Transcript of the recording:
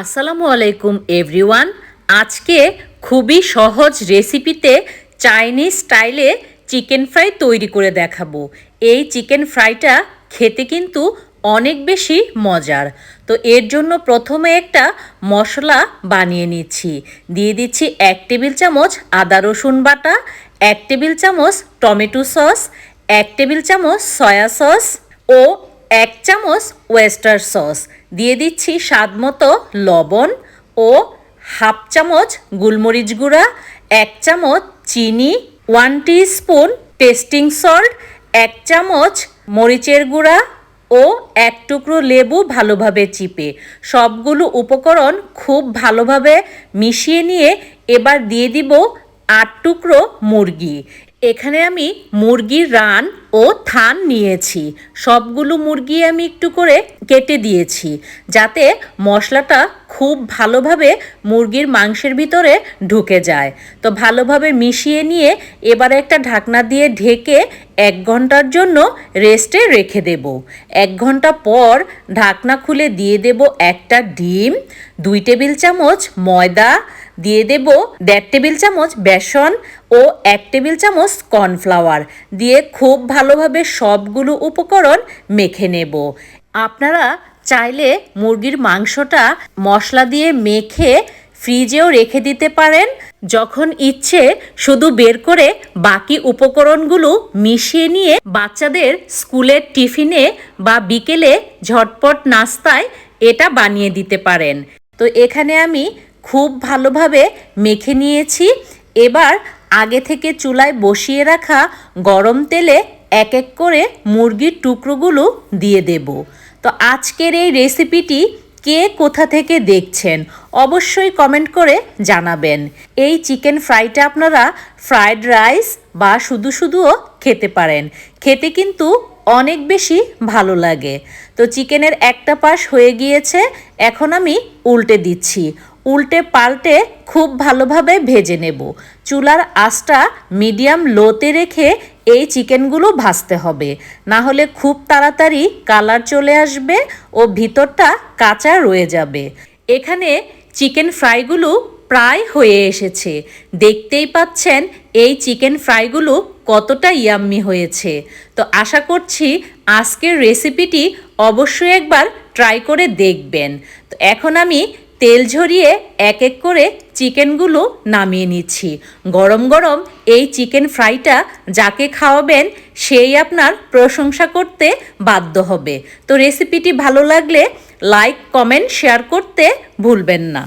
আসসালামু আলাইকুম এভরিওয়ান আজকে খুবই সহজ রেসিপিতে চাইনিজ স্টাইলে চিকেন ফ্রাই তৈরি করে দেখাবো। এই চিকেন ফ্রাইটা খেতে কিন্তু অনেক বেশি মজার। তো এর জন্য প্রথমে একটা মশলা বানিয়ে নিচ্ছি। দিয়ে দিচ্ছি এক টেবিল চামচ আদা রসুন বাটা, এক টেবিল চামচ টমেটো সস, এক টেবিল চামচ সয়া সস ও এক চামচ ওয়েস্টার সস দিয়ে দিচ্ছি স্বাদ মতো লবণ ও হাফ চামচ গোলমরিচ গুঁড়া, এক চামচ চিনি ওয়ান স্পুন টেস্টিং সল্ট এক চামচ মরিচের গুঁড়া ও এক টুকরো লেবু ভালোভাবে চিপে। সবগুলো উপকরণ খুব ভালোভাবে মিশিয়ে নিয়ে এবার দিয়ে দিব আট টুকরো মুরগি। এখানে আমি মুরগির রান ও থান নিয়েছি। সবগুলো মুরগি আমি একটু করে কেটে দিয়েছি, যাতে মশলাটা খুব ভালোভাবে মুরগির মাংসের ভিতরে ঢুকে যায়। তো ভালোভাবে মিশিয়ে নিয়ে এবারে একটা ঢাকনা দিয়ে ঢেকে এক ঘণ্টার জন্য রেস্টে রেখে দেব। এক ঘণ্টা পর ঢাকনা খুলে দিয়ে দেব একটা ডিম, দুই টেবিল চামচ ময়দা দিয়ে দেব দেড় টেবিল চামচ বেসন ও এক টেবিল চামচ কর্নফ্লাওয়ার। দিয়ে খুব ভালোভাবে সবগুলো উপকরণ মেখে নেব। আপনারা চাইলে মুরগির মাংসটা মশলা দিয়ে মেখে ফ্রিজেও রেখে দিতে পারেন। যখন ইচ্ছে, শুধু বের করে বাকি উপকরণগুলো মিশিয়ে নিয়ে বাচ্চাদের স্কুলের টিফিনে বা বিকেলে ঝটপট নাস্তায় এটা বানিয়ে দিতে পারেন। তো এখানে আমি খুব ভালোভাবে মেখে নিয়েছি। এবার আগে থেকে চুলায় বসিয়ে রাখা গরম তেলে এক এক করে মুরগির টুকরোগুলো দিয়ে দেব। তো আজকের এই রেসিপিটি কে কোথা থেকে দেখছেন অবশ্যই কমেন্ট করে জানাবেন। এই চিকেন ফ্রাইটা আপনারা ফ্রায়েড রাইস বা শুধু শুধুও খেতে পারেন। খেতে কিন্তু অনেক বেশি ভালো লাগে। তো চিকেনের একটা পাশ হয়ে গিয়েছে, এখন আমি উল্টে দিচ্ছি। উল্টে পাল্টে খুব ভালোভাবে ভেজে নেব। চুলার আঁচটা মিডিয়াম লোতে রেখে এই চিকেনগুলো ভাজতে হবে। না হলে খুব তাড়াতাড়ি কালার চলে আসবে ও ভিতরটা কাঁচা রয়ে যাবে। এখানে চিকেন ফ্রাইগুলো প্রায় হয়ে এসেছে। দেখতেই পাচ্ছেন এই চিকেন ফ্রাইগুলো কতটা ইয়াম্মি হয়েছে। তো আশা করছি আজকের রেসিপিটি অবশ্যই একবার ট্রাই করে দেখবেন। তো এখন আমি তেল ঝরিয়ে এক এক করে চিকেনগুলো নামিয়ে নিচ্ছি। গরম গরম এই চিকেন ফ্রাইটা যাকে খাওয়াবেন সেই আপনার প্রশংসা করতে বাধ্য হবে। তো রেসিপিটি ভালো লাগলে লাইক কমেন্ট শেয়ার করতে ভুলবেন না।